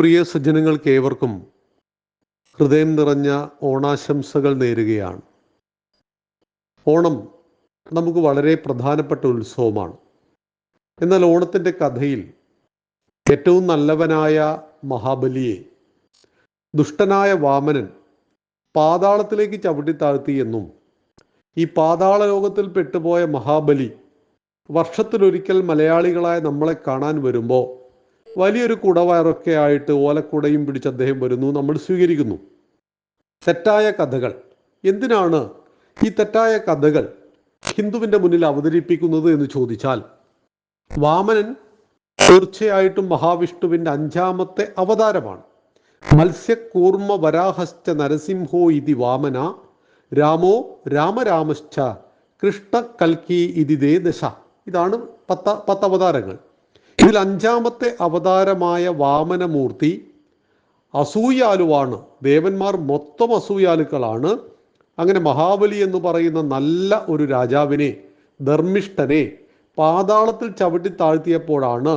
പ്രിയ സജ്ജനങ്ങൾക്ക് ഏവർക്കും ഹൃദയം നിറഞ്ഞ ഓണാശംസകൾ നേരുകയാണ്. ഓണം നമുക്ക് വളരെ പ്രധാനപ്പെട്ട ഉത്സവമാണ്. എന്നാൽ ഓണത്തിന്റെ കഥയിൽ ഏറ്റവും നല്ലവനായ മഹാബലിയെ ദുഷ്ടനായ വാമനൻ പാതാളത്തിലേക്ക് ചവിട്ടിത്താഴ്ത്തി എന്നും ഈ പാതാള ലോകത്തിൽ പെട്ടുപോയ മഹാബലി വർഷത്തിലൊരിക്കൽ മലയാളികളായ നമ്മളെ കാണാൻ വരുമ്പോൾ വലിയൊരു കുടവയറൊക്കെ ആയിട്ട് ഓലക്കുടയും പിടിച്ച് അദ്ദേഹം വരുന്നു നമ്മൾ സ്വീകരിക്കുന്നു. തെറ്റായ കഥകൾ. എന്തിനാണ് ഈ തെറ്റായ കഥകൾ ഹിന്ദുവിന്റെ മുന്നിൽ അവതരിപ്പിക്കുന്നത് എന്ന് ചോദിച്ചാൽ വാമനൻ തീർച്ചയായിട്ടും മഹാവിഷ്ണുവിന്റെ അഞ്ചാമത്തെ അവതാരമാണ്. മത്സ്യകൂർമ്മ വരാഹശ്ച നരസിംഹോ ഇതി വാമന രാമോ രാമരാമശ്ച കൃഷ്ണ കൽക്കി ഇതി ദേ ദശ ഇതാണ് പത്ത പത്ത് അവതാരങ്ങൾ ഇതിൽ അഞ്ചാമത്തെ അവതാരമായ വാമനമൂർത്തി അസൂയാലുവാണ്. ദേവന്മാർ മൊത്തം അസൂയാലുക്കളാണ്. അങ്ങനെ മഹാബലി എന്ന് പറയുന്ന നല്ല ഒരു രാജാവിനെ ധർമ്മിഷ്ഠനെ പാതാളത്തിൽ ചവിട്ടി താഴ്ത്തിയപ്പോഴാണ്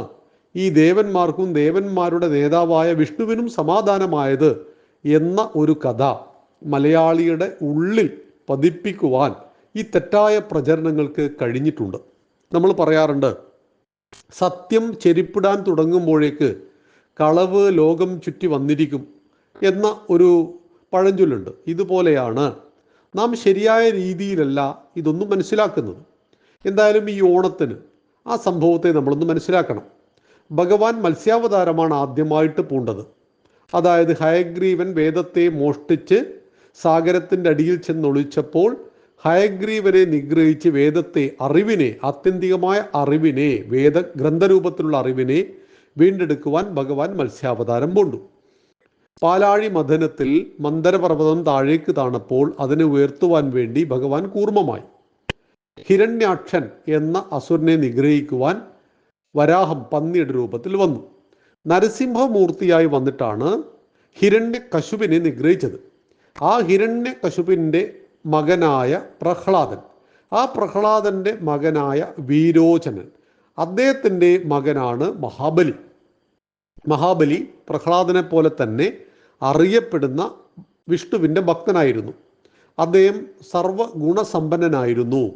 ഈ ദേവന്മാർക്കും ദേവന്മാരുടെ നേതാവായ വിഷ്ണുവിനും സമാധാനമായത് എന്ന ഒരു കഥ മലയാളിയുടെ ഉള്ളിൽ പതിപ്പിക്കുവാൻ ഈ തെറ്റായ പ്രചരണങ്ങൾക്ക് കഴിഞ്ഞിട്ടുണ്ട്. നമ്മൾ പറയാറുണ്ട് സത്യം ചെരിപ്പിടാൻ തുടങ്ങുമ്പോഴേക്ക് കളവ് ലോകം ചുറ്റി വന്നിരിക്കും എന്ന ഒരു പഴഞ്ചൊല്ലുണ്ട്. ഇതുപോലെയാണ് നാം ശരിയായ രീതിയിലല്ല ഇതൊന്നും മനസ്സിലാക്കുന്നത്. എന്തായാലും ഈ ഓണത്തിന് ആ സംഭവത്തെ നമ്മളൊന്ന് മനസ്സിലാക്കണം. ഭഗവാൻ മത്സ്യാവതാരമാണ് ആദ്യമായിട്ട് പൂണ്ടത്. അതായത് ഹയഗ്രീവൻ വേദത്തെ മോഷ്ടിച്ച് സാഗരത്തിന്റെ അടിയിൽ ചെന്നൊളിച്ചപ്പോൾ ഹയഗ്രീവനെ നിഗ്രഹിച്ച് വേദത്തെ അറിവിനെ ആത്യന്തികമായ അറിവിനെ വേദ ഗ്രന്ഥരൂപത്തിലുള്ള അറിവിനെ വീണ്ടെടുക്കുവാൻ ഭഗവാൻ മത്സ്യാവതാരം പൂണ്ടു. പാലാഴി മഥനത്തിൽ മന്ദരപർവതം താഴേക്ക് താണപ്പോൾ അതിനെ ഉയർത്തുവാൻ വേണ്ടി ഭഗവാൻ കൂർമ്മമായി. ഹിരണ്യാക്ഷൻ എന്ന അസുരനെ നിഗ്രഹിക്കുവാൻ വരാഹം പന്നിയുടെ രൂപത്തിൽ വന്നു. നരസിംഹമൂർത്തിയായി വന്നിട്ടാണ് ഹിരണ്യ കശുപിനെ നിഗ്രഹിച്ചത്. ആ ഹിരണ്യ കശുപിന്റെ മകനായ പ്രഹ്ലാദൻ. ആ പ്രഹ്ലാദന്റെ മകനായ വീരോചനൻ. അദ്ദേഹത്തിന്റെ മകനാണ് മഹാബലി. മഹാബലി പ്രഹ്ലാദനെ പോലെ തന്നെ അറിയപ്പെടുന്ന വിഷ്ണുവിന്റെ ഭക്തനായിരുന്നു. അദ്ദേഹം സർവഗുണസമ്പന്നനായിരുന്നു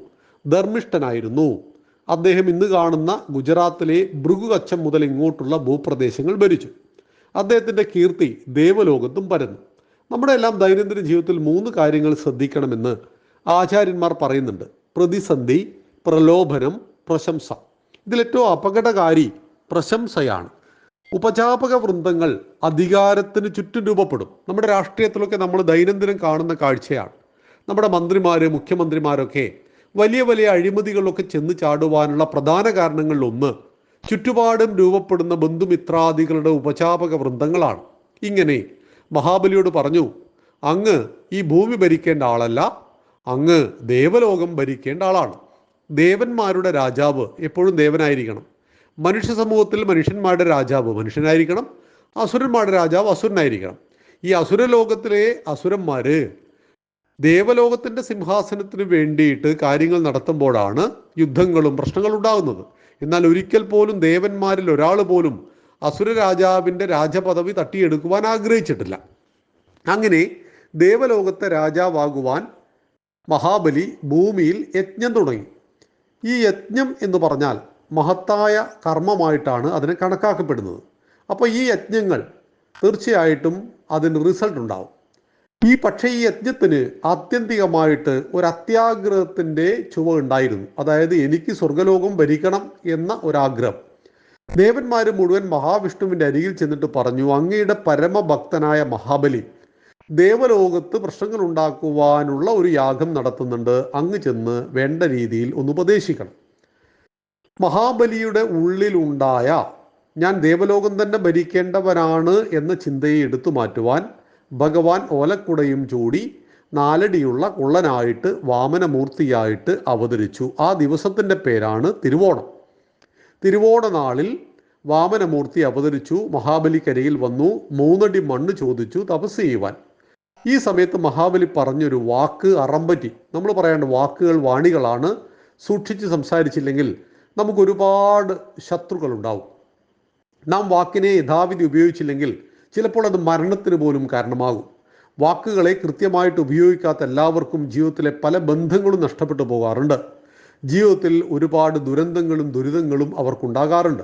ധർമ്മിഷ്ഠനായിരുന്നു. അദ്ദേഹം ഇന്ന് കാണുന്ന ഗുജറാത്തിലെ ഭൃഗുകച്ചം മുതൽ ഇങ്ങോട്ടുള്ള ഭൂപ്രദേശങ്ങൾ ഭരിച്ചു. അദ്ദേഹത്തിന്റെ കീർത്തി ദേവലോകത്തും പരന്നു. നമ്മുടെ എല്ലാം ദൈനംദിന ജീവിതത്തിൽ മൂന്ന് കാര്യങ്ങൾ ശ്രദ്ധിക്കണമെന്ന് ആചാര്യന്മാർ പറയുന്നുണ്ട്. പ്രതിസന്ധി പ്രലോഭനം പ്രശംസ. ഇതിലേറ്റവും അപകടകാരി പ്രശംസയാണ്. ഉപചാപക വൃന്ദങ്ങൾ അധികാരത്തിന് ചുറ്റും രൂപപ്പെടും. നമ്മുടെ രാഷ്ട്രീയത്തിലൊക്കെ നമ്മൾ ദൈനംദിനം കാണുന്ന കാഴ്ചയാണ്. നമ്മുടെ മന്ത്രിമാർ മുഖ്യമന്ത്രിമാരൊക്കെ വലിയ വലിയ അഴിമതികളിലൊക്കെ ചെന്ന് ചാടുവാനുള്ള പ്രധാന കാരണങ്ങളിലൊന്ന് ചുറ്റുപാടും രൂപപ്പെടുന്ന ബന്ധുമിത്രാദികളുടെ ഉപചാപക വൃന്ദങ്ങളാണ്. ഇങ്ങനെ മഹാബലിയോട് പറഞ്ഞു അങ്ങ് ഈ ഭൂമി ഭരിക്കേണ്ട ആളല്ല അങ്ങ് ദേവലോകം ഭരിക്കേണ്ട ആളാണ്. ദേവന്മാരുടെ രാജാവ് എപ്പോഴും ദേവനായിരിക്കണം. മനുഷ്യ സമൂഹത്തിൽ മനുഷ്യന്മാരുടെ രാജാവ് മനുഷ്യനായിരിക്കണം അസുരന്മാരുടെ രാജാവ് അസുരനായിരിക്കണം. ഈ അസുരലോകത്തിലെ അസുരന്മാര് ദേവലോകത്തിന്റെ സിംഹാസനത്തിന് വേണ്ടിയിട്ട് കാര്യങ്ങൾ നടത്തുമ്പോഴാണ് യുദ്ധങ്ങളും പ്രശ്നങ്ങളും ഉണ്ടാകുന്നത്. എന്നാൽ ഒരിക്കൽ പോലും ദേവന്മാരിൽ ഒരാൾ പോലും അസുര രാജാവിന്റെ രാജപദവി തട്ടിയെടുക്കുവാൻ ആഗ്രഹിച്ചിട്ടില്ല. അങ്ങനെ ദേവലോകത്തെ രാജാവാകുവാൻ മഹാബലി ഭൂമിയിൽ യജ്ഞം തുടങ്ങി. ഈ യജ്ഞം എന്ന് പറഞ്ഞാൽ മഹത്തായ കർമ്മമായിട്ടാണ് അതിനെ കണക്കാക്കപ്പെടുന്നത്. അപ്പോൾ ഈ യജ്ഞങ്ങൾ തീർച്ചയായിട്ടും അതിന് റിസൾട്ട് ഉണ്ടാവും. ഈ പക്ഷേ ഈ യജ്ഞത്തിന് ആത്യന്തികമായിട്ട് ഒരു അത്യാഗ്രഹത്തിന്റെ ചുവ ഉണ്ടായിരുന്നു. അതായത് എനിക്ക് സ്വർഗലോകം ഭരിക്കണം എന്ന ഒരാഗ്രഹം. ദേവന്മാർ മുഴുവൻ മഹാവിഷ്ണുവിന്റെ അരികിൽ ചെന്നിട്ട് പറഞ്ഞു അങ്ങയുടെ പരമഭക്തനായ മഹാബലി ദേവലോകത്ത് പ്രശ്നങ്ങൾ ഉണ്ടാക്കുവാനുള്ള ഒരു യാഗം നടത്തുന്നുണ്ട്. അങ്ങ് ചെന്ന് വേണ്ട രീതിയിൽ ഒന്ന് ഉപദേശിക്കണം. മഹാബലിയുടെ ഉള്ളിലുണ്ടായ ഞാൻ ദേവലോകം തന്നെ ഭരിക്കേണ്ടവനാണ് എന്ന ചിന്തയെ എടുത്തു മാറ്റുവാൻ ഭഗവാൻ ഓലക്കുടയും ചൂടി നാലടിയുള്ള കുള്ളനായിട്ട് വാമനമൂർത്തിയായിട്ട് അവതരിച്ചു. ആ ദിവസത്തിന്റെ പേരാണ് തിരുവോണം. തിരുവോണ നാളിൽ വാമനമൂർത്തി അവതരിച്ചു മഹാബലിക്കരയിൽ വന്നു മൂന്നടി മണ്ണ് ചോദിച്ചു തപസ് ചെയ്യുവാൻ. ഈ സമയത്ത് മഹാബലി പറഞ്ഞൊരു വാക്ക് അറമ്പറ്റി. നമ്മൾ പറയേണ്ട വാക്കുകൾ വാണികളാണ്. സൂക്ഷിച്ച് സംസാരിച്ചില്ലെങ്കിൽ നമുക്ക് ഒരുപാട് ശത്രുക്കൾ ഉണ്ടാവും നാം വാക്കിനെ യഥാവിധി ഉപയോഗിച്ചില്ലെങ്കിൽ ചിലപ്പോൾ അത് മരണത്തിന് പോലും കാരണമാകും. വാക്കുകളെ കൃത്യമായിട്ട് ഉപയോഗിക്കാത്ത എല്ലാവർക്കും ജീവിതത്തിലെ പല ബന്ധങ്ങളും നഷ്ടപ്പെട്ടു പോകാറുണ്ട്. ജീവിതത്തിൽ ഒരുപാട് ദുരന്തങ്ങളും ദുരിതങ്ങളും അവർക്കുണ്ടാകാറുണ്ട്.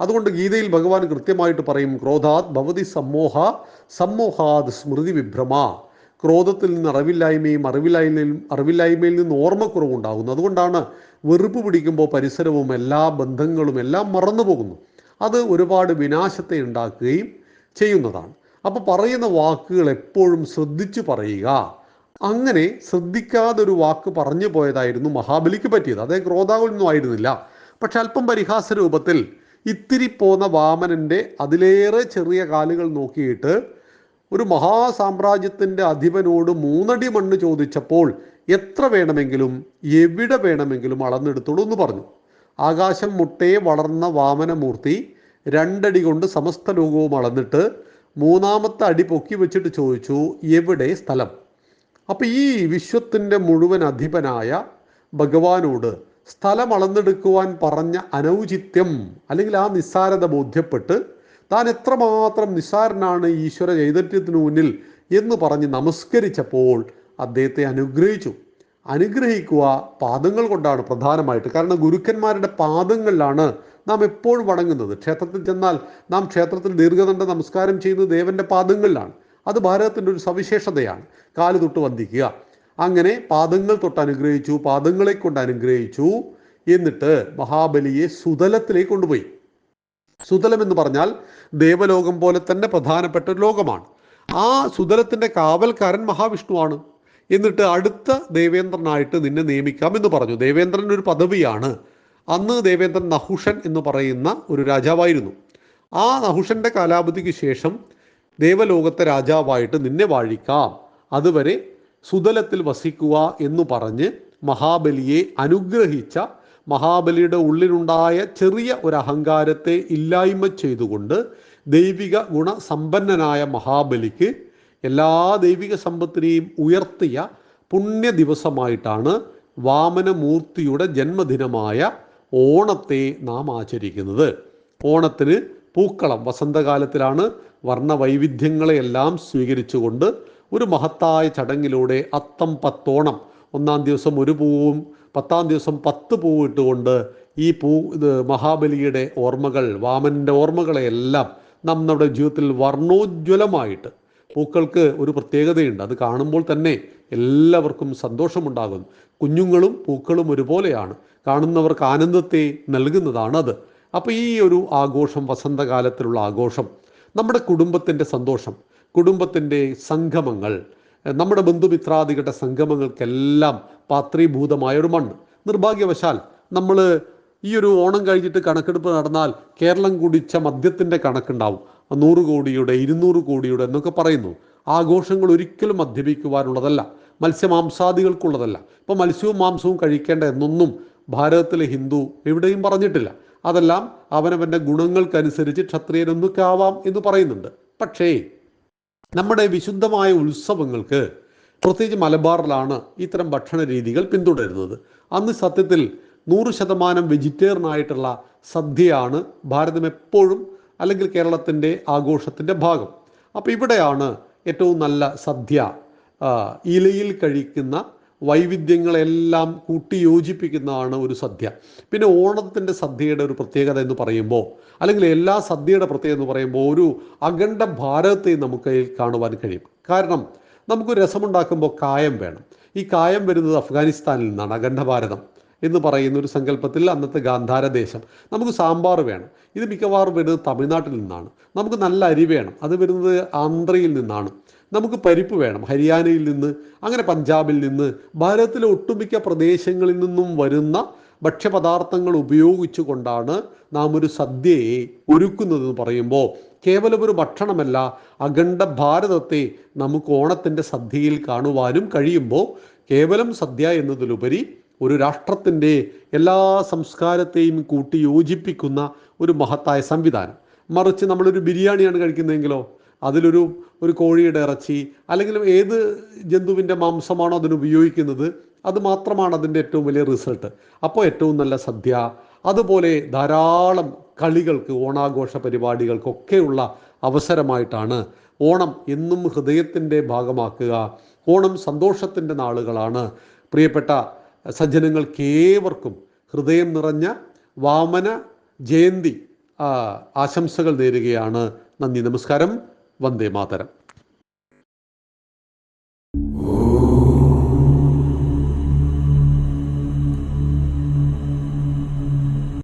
അതുകൊണ്ട് ഗീതയിൽ ഭഗവാൻ കൃത്യമായിട്ട് പറയും ക്രോധാത് ഭവതി സമ്മോഹ സമ്മോഹാത് സ്മൃതി വിഭ്രമ. ക്രോധത്തിൽ നിന്ന് അറിവില്ലായ്മയും അറിവില്ലായ്മയിൽ അറിവില്ലായ്മയിൽ നിന്ന് ഓർമ്മക്കുറവുണ്ടാകുന്നു. അതുകൊണ്ടാണ് വെറുപ്പ് പിടിക്കുമ്പോൾ പരിസരവും എല്ലാ ബന്ധങ്ങളും എല്ലാം മറന്നു പോകുന്നു. അത് ഒരുപാട് വിനാശത്തെ ഉണ്ടാക്കുകയും ചെയ്യുന്നതാണ്. അപ്പോൾ പറയുന്ന വാക്കുകൾ എപ്പോഴും ശ്രദ്ധിച്ചു പറയുക. അങ്ങനെ ശ്രദ്ധിക്കാതെ ഒരു വാക്ക് പറഞ്ഞു പോയതായിരുന്നു മഹാബലിക്ക് പറ്റിയത്. അതേ ക്രോധാകുലൊന്നും ആയിരുന്നില്ല. പക്ഷെ അല്പം പരിഹാസ രൂപത്തിൽ ഇത്തിരി പോന്ന വാമനന്റെ അതിലേറെ ചെറിയ കാലുകൾ നോക്കിയിട്ട് ഒരു മഹാസാമ്രാജ്യത്തിന്റെ അധിപനോട് മൂന്നടി മണ്ണ് ചോദിച്ചപ്പോൾ എത്ര വേണമെങ്കിലും എവിടെ വേണമെങ്കിലും അളന്നെടുത്തോളൂ എന്ന് പറഞ്ഞു. ആകാശം മുട്ടയെ വളർന്ന വാമനമൂർത്തി രണ്ടടി കൊണ്ട് സമസ്ത ലോകവും അളന്നിട്ട് മൂന്നാമത്തെ അടി പൊക്കി വെച്ചിട്ട് ചോദിച്ചു എവിടെ സ്ഥലം? അപ്പം ഈ വിശ്വത്തിന്റെ മുഴുവൻ അധിപനായ ഭഗവാനോട് സ്ഥലം അളന്നെടുക്കുവാൻ പറഞ്ഞ അനൗചിത്യം അല്ലെങ്കിൽ ആ നിസ്സാരത ബോധ്യപ്പെട്ട് താൻ എത്രമാത്രം നിസ്സാരനാണ് ഈശ്വര ചൈതന്യത്തിനു മുന്നിൽ എന്ന് പറഞ്ഞ് നമസ്കരിച്ചപ്പോൾ അദ്ദേഹത്തെ അനുഗ്രഹിച്ചു. അനുഗ്രഹിക്കുക പാദങ്ങൾ കൊണ്ടാണ് പ്രധാനമായിട്ട്. കാരണം ഗുരുക്കന്മാരുടെ പാദങ്ങളിലാണ് നാം എപ്പോഴും വണങ്ങുന്നത്. ക്ഷേത്രത്തിൽ ചെന്നാൽ നാം ക്ഷേത്രത്തിൽ ദീർഘദണ്ഡ നമസ്കാരം ചെയ്യുന്നത് ദേവന്റെ പാദങ്ങളിലാണ്. അത് ഭാരതത്തിന്റെ ഒരു സവിശേഷതയാണ്. കാൽ തൊട്ട് വന്ദിക്കുക. അങ്ങനെ പാദങ്ങൾ തൊട്ട് അനുഗ്രഹിച്ചു പാദങ്ങളെ കൊണ്ട് അനുഗ്രഹിച്ചു. എന്നിട്ട് മഹാബലിയെ സുതലത്തിലേക്ക് കൊണ്ടുപോയി. സുതലം എന്ന് പറഞ്ഞാൽ ദേവലോകം പോലെ തന്നെ പ്രധാനപ്പെട്ട ഒരു ലോകമാണ്. ആ സുതലത്തിന്റെ കാവൽക്കാരൻ മഹാവിഷ്ണുവാണ് എന്നിട്ട് അടുത്ത ദേവേന്ദ്രനായിട്ട് നിന്നെ നിയമിക്കാം എന്ന് പറഞ്ഞു. ദേവേന്ദ്രൻ ഒരു പദവിയാണ്. അന്ന് ദേവേന്ദ്രൻ നഹുഷൻ എന്ന് പറയുന്ന ഒരു രാജാവായിരുന്നു. ആ നഹുഷന്റെ കാലാവധിക്ക് ശേഷം ദേവലോകത്തെ രാജാവായിട്ട് നിന്നെ വാഴിക്കാം. അതുവരെ സുതലത്തിൽ വസിക്കുക എന്ന് പറഞ്ഞ് മഹാബലിയെ അനുഗ്രഹിച്ച മഹാബലിയുടെ ഉള്ളിലുണ്ടായ ചെറിയ ഒരു അഹങ്കാരത്തെ ഇല്ലായ്മ ചെയ്തുകൊണ്ട് ദൈവിക ഗുണസമ്പന്നനായ മഹാബലിക്ക് എല്ലാ ദൈവിക സമ്പത്തിനെയും ഉയർത്തിയ പുണ്യ ദിവസമായിട്ടാണ് വാമനമൂർത്തിയുടെ ജന്മദിനമായ ഓണത്തെ നാം ആചരിക്കുന്നത്. ഓണത്തിന് പൂക്കളം വസന്തകാലത്തിലാണ് വർണവൈവിധ്യങ്ങളെയെല്ലാം സ്വീകരിച്ചുകൊണ്ട് ഒരു മഹത്തായ ചടങ്ങിലൂടെ അത്തം പത്തോണം ഒന്നാം ദിവസം ഒരു പൂവും പത്താം ദിവസം പത്ത് പൂവും ഇട്ടുകൊണ്ട് ഈ പൂ ഇത് മഹാബലിയുടെ ഓർമ്മകൾ വാമനന്റെ ഓർമ്മകളെയെല്ലാം നാം നമ്മുടെ ജീവിതത്തിൽ വർണോജ്വലമായിട്ട് പൂക്കൾക്ക് ഒരു പ്രത്യേകതയുണ്ട്. അത് കാണുമ്പോൾ തന്നെ എല്ലാവർക്കും സന്തോഷമുണ്ടാകും. കുഞ്ഞുങ്ങളും പൂക്കളും ഒരുപോലെയാണ്. കാണുന്നവർക്ക് ആനന്ദത്തെ നൽകുന്നതാണ് അത് അപ്പോൾ ഈ ഒരു ആഘോഷം വസന്തകാലത്തിലുള്ള ആഘോഷം നമ്മുടെ കുടുംബത്തിന്റെ സന്തോഷം കുടുംബത്തിന്റെ സംഗമങ്ങൾ നമ്മുടെ ബന്ധുമിത്രാദികളുടെ സംഗമങ്ങൾക്കെല്ലാം പാത്രീഭൂതമായ ഒരു മണ്ണ്. നിർഭാഗ്യവശാൽ നമ്മൾ ഈ ഒരു ഓണം കഴിഞ്ഞിട്ട് കണക്കെടുപ്പ് നടന്നാൽ കേരളം കുടിച്ച മദ്യത്തിന്റെ കണക്കുണ്ടാവും. നൂറ് കോടിയുടെ ഇരുന്നൂറ് കോടിയുടെ എന്നൊക്കെ പറയുന്നു. ആഘോഷങ്ങൾ ഒരിക്കലും മദ്യപിക്കുവാനുള്ളതല്ല. മത്സ്യമാംസാദികൾക്കുള്ളതല്ല. ഇപ്പം മത്സ്യവും മാംസവും കഴിക്കേണ്ട എന്നൊന്നും ഭാരതത്തിലെ ഹിന്ദു എവിടെയും പറഞ്ഞിട്ടില്ല. അതെല്ലാം അവനവന്റെ ഗുണങ്ങൾക്കനുസരിച്ച് ക്ഷത്രിയനൊന്നൊക്കെ ആവാം എന്ന് പറയുന്നുണ്ട്. പക്ഷേ നമ്മുടെ വിശുദ്ധമായ ഉത്സവങ്ങൾക്ക് പ്രത്യേകിച്ച് മലബാറിലാണ് ഇത്തരം ഭക്ഷണ രീതികൾ പിന്തുടരുന്നത്. അന്ന് സത്യത്തിൽ നൂറ് ശതമാനം വെജിറ്റേറിയൻ ആയിട്ടുള്ള സദ്യയാണ് ഭാരതം എപ്പോഴും അല്ലെങ്കിൽ കേരളത്തിന്റെ ആഘോഷത്തിന്റെ ഭാഗം. അപ്പോൾ ഇവിടെയാണ് ഏറ്റവും നല്ല സദ്യ ഇലയിൽ കഴിക്കുന്ന വൈവിധ്യങ്ങളെല്ലാം കൂട്ടി യോജിപ്പിക്കുന്നതാണ് ഒരു സദ്യ. പിന്നെ ഓണത്തിന്റെ സദ്യയുടെ ഒരു പ്രത്യേകത എന്ന് പറയുമ്പോൾ അല്ലെങ്കിൽ എല്ലാ സദ്യയുടെ പ്രത്യേകത എന്ന് പറയുമ്പോൾ ഒരു അഖണ്ഡ ഭാരതത്തെ നമുക്ക് കാണുവാൻ കഴിയും. കാരണം നമുക്ക് രസമുണ്ടാക്കുമ്പോൾ കായം വേണം. ഈ കായം വരുന്നത് അഫ്ഗാനിസ്ഥാനിൽ നിന്നാണ് അഖണ്ഡ ഭാരതം എന്ന് പറയുന്ന ഒരു സങ്കല്പത്തിൽ അന്നത്തെ ഗാന്ധാര ദേശം. നമുക്ക് സാമ്പാർ വേണം. ഇത് മിക്കവാറും വരുന്നത് തമിഴ്നാട്ടിൽ നിന്നാണ്. നമുക്ക് നല്ല അരി വേണം. അത് വരുന്നത് ആന്ധ്രയിൽ നിന്നാണ്. നമുക്ക് പരിപ്പ് വേണം. ഹരിയാനയിൽ നിന്ന് അങ്ങനെ പഞ്ചാബിൽ നിന്ന് ഭാരതത്തിലെ ഒട്ടുമിക്ക പ്രദേശങ്ങളിൽ നിന്നും വരുന്ന ഭക്ഷ്യപദാർത്ഥങ്ങൾ ഉപയോഗിച്ചു കൊണ്ടാണ് നാം ഒരു സദ്യയെ ഒരുക്കുന്നതെന്ന് പറയുമ്പോൾ കേവലം ഒരു ഭക്ഷണമല്ല അഖണ്ഡ ഭാരതത്തെ നമുക്ക് ഓണത്തിന്റെ സദ്യയിൽ കാണുവാനും കഴിയുമ്പോൾ കേവലം സദ്യ എന്നതിലുപരി ഒരു രാഷ്ട്രത്തിന്റെ എല്ലാ സംസ്കാരത്തെയും കൂട്ടി യോജിപ്പിക്കുന്ന ഒരു മഹത്തായ സംവിധാനം. മറിച്ച് നമ്മളൊരു ബിരിയാണിയാണ് കഴിക്കുന്നതെങ്കിലോ അതിലൊരു ഒരു കോഴിയുടെ ഇറച്ചി അല്ലെങ്കിൽ ഏത് ജന്തുവിന്റെ മാംസമാണോ അതിന് ഉപയോഗിക്കുന്നത് അത് മാത്രമാണ് അതിന്റെ ഏറ്റവും വലിയ റിസൾട്ട്. അപ്പോൾ ഏറ്റവും നല്ല സദ്യ. അതുപോലെ ധാരാളം കളികൾക്ക് ഓണാഘോഷ പരിപാടികൾക്കൊക്കെയുള്ള അവസരമായിട്ടാണ് ഓണം എന്നും ഹൃദയത്തിന്റെ ഭാഗമാക്കുക. ഓണം സന്തോഷത്തിന്റെ നാളുകളാണ്. പ്രിയപ്പെട്ട സജ്ജനങ്ങൾക്കേവർക്കും ഹൃദയം നിറഞ്ഞ വാമന ജയന്തി ആശംസകൾ നേരുകയാണ്. നന്ദി നമസ്കാരം. വന്ദേ മാതരം.